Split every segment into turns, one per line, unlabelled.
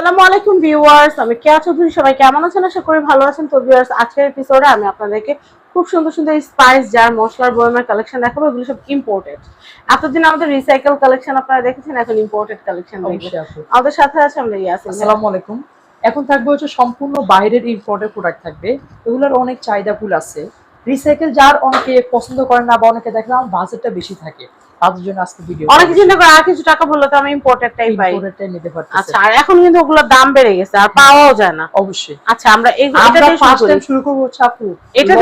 আসসালামু আলাইকুম ভিউয়ার্স আমি কেয়া চৌধুরী সবাই কেমন আছেন? আশা করি ভালো আছেন। তো ভিউয়ার্স আজকের এপিসোডে আমি আপনাদেরকে খুব সুন্দর সুন্দর স্পাইস জার মশলার বয়মের কালেকশন দেখাবো। এগুলো সব ইম্পোর্টেড এতদিন আমাদের রিসাইকেল কালেকশন আপনারা দেখেছেন এখন ইম্পোর্টেড কালেকশন আমাদের সাথে আছে আমরা ইয়াসিন
আসসালামু আলাইকুম। এখন থাকবে হচ্ছে সম্পূর্ণ বাইরের ইম্পোর্টেড প্রোডাক্ট থাকবে। এগুলোর অনেক চাহিদা ফুল আছে। রিসাইকেল যার অনেকে পছন্দ করে না বা অনেকে দেখলাম বাজেটটা বেশি থাকে। তাদের জন্য আজকে ভিডিও
অনেকে চিন্তা করে আর কিছু টাকা বললে তো আমি ইম্পোর্টেডটাই পাই?
নিতে পারতেছে।
আচ্ছা আর এখন কিন্তু ওগুলোর দাম বেড়ে গেছে আর পাওয়াও যায় না।
অবশ্যই।
আচ্ছা আমরা এই এটা দিয়ে
ফার্স্ট টাইম শুরু করব হচ্ছে আপু
এটা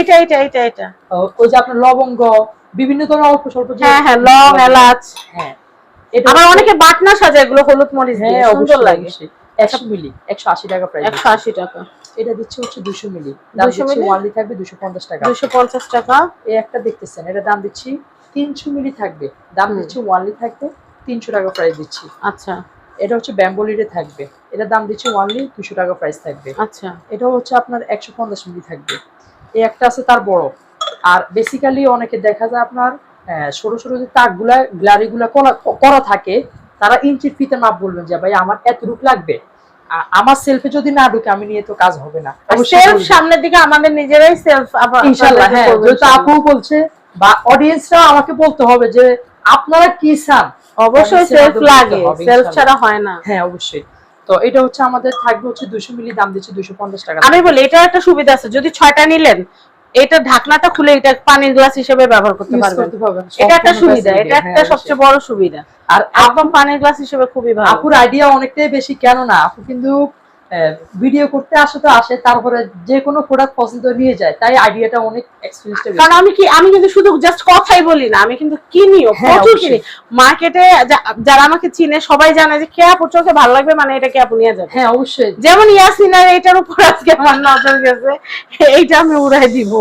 এটা এটা এটা। এটা
ওই যে আপনার লবঙ্গ বিভিন্ন ধরনের অল্প স্বল্প
হ্যাঁ হ্যাঁ লং এলাচ।
হ্যাঁ। এটা
আবার অনেকে বাটনা সাজে এগুলো হলুদ মরিচ দিয়ে
হ্যাঁ
সুন্দর লাগে।
একশো মিলি। একশো আশি টাকা প্রাইস
একশো আশি টাকা।
এটা দিচ্ছে হচ্ছে দুশো মিলি। দাম
200 মিলি?
ওয়ানলি থাকবে দুশো পঞ্চাশ টাকা।
দুশো পঞ্চাশ টাকা।
এই একটা দেখতেছেন এটা দাম দিচ্ছি তিনশো মিলি থাকবে। দাম দিচ্ছি ওয়ানলি থাকবে তিনশো টাকা প্রাইস দিচ্ছি।
আচ্ছা।
এটা হচ্ছে ব্যাম্বোলিরে থাকবে। এটা দাম দিচ্ছি ওয়ানলি দুশো টাকা প্রাইস থাকবে।
আচ্ছা।
এটা হচ্ছে আপনার একশো পঞ্চাশ মিলি থাকবে। এই একটা আছে তার বড়। আর বেসিক্যালি অনেকে দেখা যায় আপনার সরু সরু যে তাকগুলা গ্লারিগুলা করা করা থাকে তারা ইঞ্চির ফিতে মাপ বলবেন যে ভাই আমার এত রূপ লাগবে আমার সেলফে যদি না ঢুকে আমি নিয়ে তো কাজ হবে না।
সেলফ সামনের দিকে আমাদের নিজেরাই সেলফ
ইনশাল্লাহ হ্যাঁ যেহেতু আপু বলছে বা অডিয়েন্সরা আমাকে বলতে হবে যে আপনারা কি চান?
অবশ্যই সেলফ লাগে সেলফ ছাড়া হয় না।
হ্যাঁ অবশ্যই। তো এটা হচ্ছে আমাদের থাকবে হচ্ছে দুশো মিলি দাম দিচ্ছে দুশো পঞ্চাশ টাকা
আমি বলি এটা একটা সুবিধা আছে। যদি ছয়টা নিলেন এটা ঢাকনাটা খুলে এটা পানির গ্লাস হিসেবে ব্যবহার করতে পারবেন। এটা একটা সুবিধা এটা
হ্যাঁ,
একটা সবচেয়ে বড় সুবিধা।
আর
একদম পানির গ্লাস হিসেবে খুবই ভালো।
আপুর আইডিয়া অনেকটাই বেশি কেন না আপু কিন্তু ভিডিও করতে আসে তো আসে তারপরে যে কোনো প্রোডাক্ট পছন্দ নিয়ে যায় তাই আইডিয়াটা অনেক এক্সপিরিয়েন্সটা
কারণ আমি কি আমি কিন্তু শুধু জাস্ট কথাই বলি না আমি কিন্তু কিনিও
হ্যাঁ,
প্রচুর। কিনি। মার্কেটে যারা আমাকে চিনে সবাই জানে যে কে আপু চোখে ভালো লাগবে মানে এটা কে আপু নিয়ে যাবে।
হ্যাঁ অবশ্যই।
যেমন ইয়াসিনার এটার উপর আজকে আমার নজর গেছে এইটা আমি উড়াই দিব।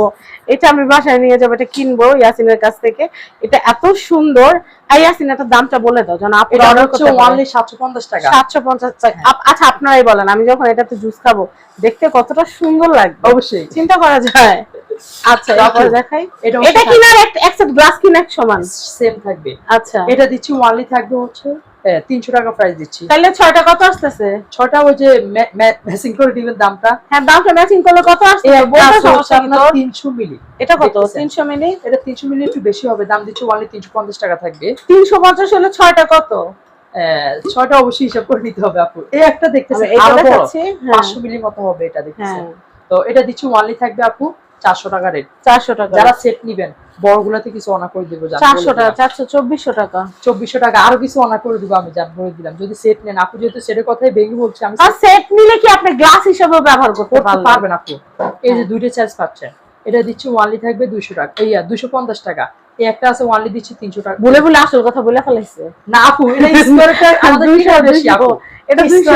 এটা আমি বাসায় নিয়ে যাব এটা কিনবো ইয়াসিনের কাছ থেকে। এটা এত সুন্দর। আর ইয়াসিন এটার দামটা বলে দাও যেন আপু অর্ডার করতে
ওয়ানলি সাতশো পঞ্চাশ টাকা।
পঞ্চাশ আচ্ছা আপনারাই বলেন আমি যখন এটাতে জুস খাব দেখতে কতটা সুন্দর লাগবে।
অবশ্যই।
চিন্তা করা যায়। আচ্ছা
তারপর
দেখাই।
এটা
এটা কিনার এক সেট গ্লাস কিনা এক সমান?
সেম থাকবে।
আচ্ছা।
এটা দিচ্ছি ওয়ানলি থাকবে হচ্ছে তিনশো টাকা প্রাইস দিচ্ছি।
তাহলে ছয়টা কত আসতেছে?
ছটা ওই যে ম্যাচিং করে দিবেন দামটা।
হ্যাঁ দামটা ম্যাচিং করলে কত আসছে?
তিনশো মিলি।
এটা কত। তিনশো মিলি?
এটা তিনশো মিলি একটু বেশি হবে দাম দিচ্ছে ওয়ানলি তিনশো পঞ্চাশ টাকা থাকবে।
তিনশো পঞ্চাশ হলে ছয়টা কত?
ছয়টা অবশ্যই হিসাব করে নিতে হবে আপু। এই একটা
দেখাচ্ছি হ্যাঁ।
পাঁচশো মিলি মতো হবে এটা দেখতেছেন।
হ্যাঁ।
তো এটা দিচ্ছি ওয়ানলি থাকবে আপু। চারশো টাকা রেট
চারশো টাকা
যারা সেট নিবেন বড়গুলাতে কিছু অনা করে দিব
চারশো টাকা চারশো চব্বিশশো টাকা।
চব্বিশশো টাকা আরও কিছু অনা করে দেবো আমি জান বলে দিলাম। যদি সেট নেন আপু যেহেতু সেটের কথাই ভেঙে বলছি আমি
সেট নিলে কি আপনি গ্লাস হিসেবেও ব্যবহার করতে পারবেন?
আপু। এই যে। দুইটা চার্জ পাচ্ছেন এটা দিচ্ছি ওয়ানলি থাকবে দুইশো টাকা এই দুশো পঞ্চাশ টাকা। এই একটা আছে ওয়ানলি দিচ্ছি তিনশো টাকা।
বলে বলে আসল কথা বলে ফেলাইছে।
না আপু এটা স্কোয়ারটা আমাদের
দুইশো,
বেশি আপু।
এটা দুইশো।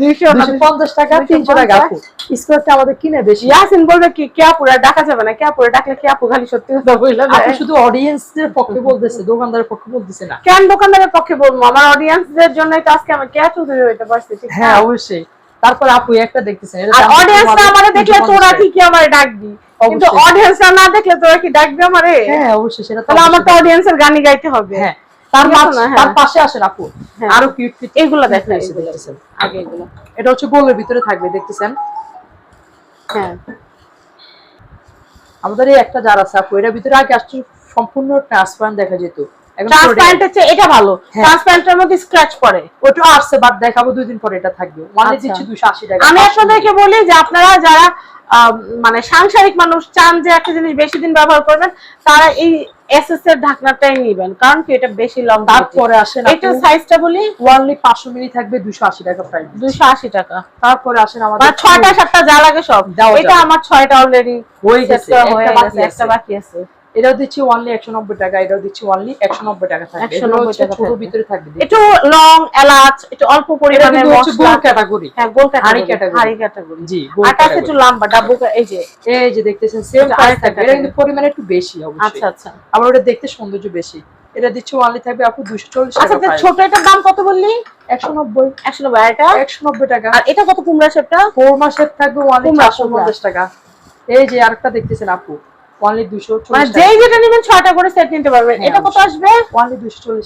দুইশো
দুইশো পঞ্চাশ টাকা তিনশো টাকা আপু। স্কোয়ারটা আমাদের কিনে বেশি।
ইয়াসিন বলবে কি কে আপুরা ডাকা যাবে না কে আপুরা ডাকলে কে আপু খালি সত্যি কথা বললে
আপু শুধু অডিয়েন্সদের পক্ষে বলতেছে দোকানদারের পক্ষে বলতেছে না।
কেন দোকানদারের পক্ষে বলব? আমার অডিয়েন্সদের জন্যই তো আজকে আমি কে চৌধুরী হইতে পারছি
হ্যাঁ অবশ্যই। তারপর আপু একটা দেখতেছেন
অডিয়েন্সরা
ওয়ানলি
দেখলে তোরা। ঠিকই আমারে ডাকবি। কিন্তু অডিয়েন্সরা না দেখলে তোরা কি ডাকবি আমারে?
হ্যাঁ অবশ্যই সেটা
তাহলে আমার তো অডিয়েন্সের গানই গাইতে হবে।
হ্যাঁ তার?
হ্যাঁ।
তার পাশে আসেন আপু।
হ্যাঁ।
আরও কিউট কিউট
দেখেন
দেখতেছেন
আগে এগুলো।
এটা হচ্ছে গোলের ভিতরে থাকবে দেখতেছেন?
হ্যাঁ।
আমাদের এই একটা জার আছে আপু এটার ভিতরে আগে আসছে সম্পূর্ণ ট্রান্সপারেন্ট দেখা যেত। এখন
ট্রান্সপারেন্ট হচ্ছে এটা ভালো। ট্রান্সপারেন্টের মধ্যে স্ক্র্যাচ পড়ে।
ওটা আসছে বাট দেখাবো দুই দিন পরে এটা থাকবে।
আচ্ছা।
দিচ্ছি টাকা।
আমি আপনাদেরকে বলি যে আপনারা যারা মানে সাংসারিক মানুষ চান যে একটা জিনিস বেশি দিন ব্যবহার করবেন তারা এই এসএস এর ঢাকনাটাই নিবেন। কারণ কি এটা বেশি লং
তারপরে আসেন
এটা সাইজটা বলি
ওয়ানলি পাঁচশো মিলি থাকবে দুশো আশি টাকা প্রাইস
দুইশো আশি টাকা।
তারপরে আসেন
মানে ছয়টা যা লাগে সব। এটা আমার ছয়টা অলরেডি
হয়ে গেছে একটা বাকি আছে। এটাও দিচ্ছি ওয়ানলি একশো নব্বই টাকা এটাও দিচ্ছি ওয়ানলি একশো নব্বই টাকা থাকবে।
190
ছোট ভিতরে থাকবে
একটু লং এলাচ একটু অল্প পরিমাণে
গোল ক্যাটাগরি
হ্যাঁ গোল ক্যাটাগরি। হাড়ি ক্যাটাগরি
জি
আটা একটু লম্বা এই যে
এই যে দেখতেছেন সেম প্রাইস থাকবে। এটা কিন্তু পরিমাণে একটু বেশি অবশ্যই।
আচ্ছা আচ্ছা।
আবার ওটা দেখতে সৌন্দর্য বেশি। এটা দিচ্ছে ওয়ানলি থাকবে আপু দুশো
আচ্ছা ছোট এটার দাম কত বললি?
একশো নব্বই।
একশো নব্বই এটা?
একশো নব্বই টাকা।
আর এটা কত কুমড়া শেপটা?
ফোর মাসের থাকবে
কুমড়া,
চারশো পঞ্চাশ টাকা। এই যে আরেকটা দেখতেছেন আপু।
মানে যেই যেটা নেবেন ছয়টা করে সেট নিতে পারবেন।
হ্যাঁ,
এটা কত আসবে?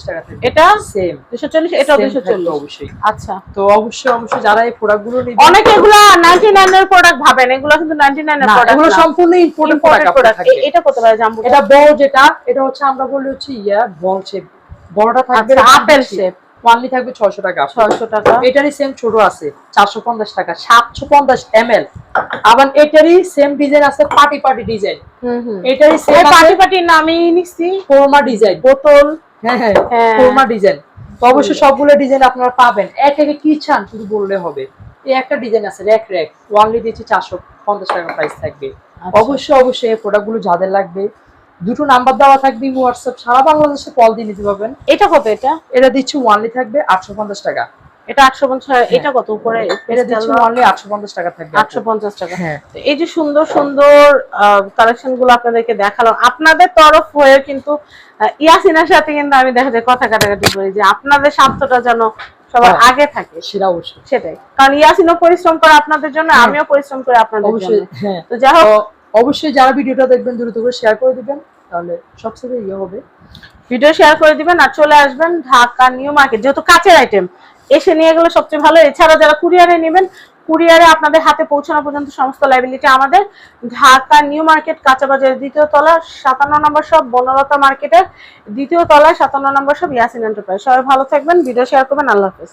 টাকা
এটা?
সেম অবশ্যই।
আচ্ছা।
তো অবশ্যই অবশ্যই যারা এই প্রোডাক্টগুলো নিবে
অনেকে এগুলা এর প্রোডাক্ট ভাবেন। এগুলো কিন্তু নাইনটি নাইন এর প্রোডাক্ট
এগুলো সম্পূর্ণ ইম্পোর্টেড
প্রোডাক্ট এটা কত পারে জাম্বু
এটা বড় যেটা এটা হচ্ছে আমরা বলি হচ্ছে ইয়া বল শেপ বড়টা থাকবে
আচ্ছা, আপেল শেপ
ওয়ানলি থাকবে ছয়শো টাকা।
ছয়শো টাকা।
এটারই সেম ছোট আছে চারশো পঞ্চাশ টাকা সাতশো পঞ্চাশ এম এল আবার এটারই সেম ডিজাইন আছে পার্টি পার্টি ডিজাইন
হুম
এটারই সেম
পার্টি পার্টি
ফোরমা ডিজাইন
বোতল।
হ্যাঁ হ্যাঁ
হ্যাঁ।
ফোরমা ডিজাইন তো অবশ্যই সবগুলো ডিজাইন আপনারা পাবেন। এক একে কি চান শুধু বললে হবে। এই একটা ডিজাইন আছে র্যাক র্যাক ওয়ানলি চারশো পঞ্চাশ টাকা প্রাইস থাকবে।
আচ্ছা।
অবশ্যই অবশ্যই এই প্রোডাক্টগুলো যাদের লাগবে দুটো নাম্বার দেওয়া থাকবে হোয়াটসঅ্যাপ সারা বাংলাদেশে কল দিয়ে নিতে পারবেন।
এটা কত এটা?
এটা দিচ্ছি ওয়ানলি থাকবে আটশো পঞ্চাশ টাকা।
এটা আটশো পঞ্চাশ এটা কত উপরে?
এটা দিচ্ছি ওয়ানলি আটশো পঞ্চাশ টাকা থাকবে
আটশো পঞ্চাশ টাকা।
হ্যাঁ।
এই যে সুন্দর সুন্দর কালেকশনগুলো আপনাদেরকে দেখালাম আপনাদের তরফ হয়ে কিন্তু ইয়াসিনের সাথে কিন্তু আমি দেখা যায় কথা কাটাকাটি করি যে আপনাদের স্বার্থটা যেন সবার
হ্যাঁ।
আগে থাকে।
সেটা অবশ্যই।
সেটাই। কারণ ইয়াসিনও পরিশ্রম করে আপনাদের জন্য
হ্যাঁ।
আমিও পরিশ্রম করে আপনাদের জন্য।
হ্যাঁ।
তো যাই হোক
অবশ্যই যারা ভিডিওটা দেখবেন, দ্রুত করে শেয়ার করে দিবেন, তাহলে সবচেয়ে ইয়ে হবে।
ভিডিও শেয়ার করে দিবেন আর চলে আসবেন ঢাকা নিউ মার্কেট, যেহেতু কাছের আইটেম এসে নিয়ে গেলে সবচেয়ে ভালো। এছাড়া যারা কুরিয়ারে নেবেন কুরিয়ারে আপনাদের হাতে পৌঁছানো পর্যন্ত সমস্ত লাইবিলিটি আমাদের। ঢাকা নিউ মার্কেট, কাঁচা বাজারের দ্বিতীয় তলা, সাতান্ন নম্বর সব বনলতা মার্কেটের দ্বিতীয় তলায় সাতান্ন নম্বর সব ইয়াসিন এন্টারপ্রাইজ সবাই ভালো থাকবেন, ভিডিও শেয়ার করবেন, আল্লাহ হাফেজ।